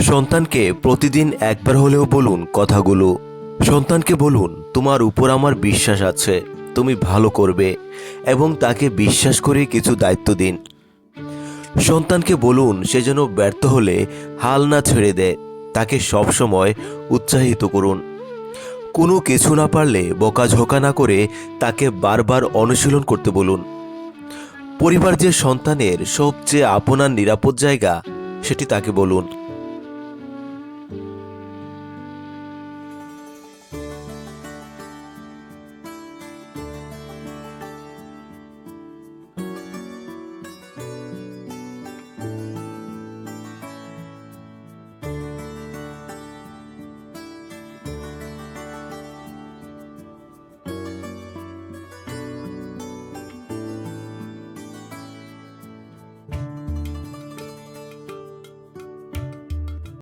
সন্তানকে প্রতিদিন একবার হলেও বলুন কথাগুলো। সন্তানকে বলুন, তোমার উপর আমার বিশ্বাস আছে, তুমি ভালো করবে এবং তাকে বিশ্বাস করে কিছু দায়িত্ব দিন। সন্তানকে বলুন, সে যেন ব্যর্থ হলে হাল না ছেড়ে দেয়, তাকে সবসময় উৎসাহিত করুন। কোনো কিছু না পারলে, বকাঝোকা না করে তাকে বারবার অনুশীলন করতে বলুন। পরিবার যে সন্তানের সবচেয়ে আপনার নিরাপদ জায়গা, সেটি তাকে বলুন।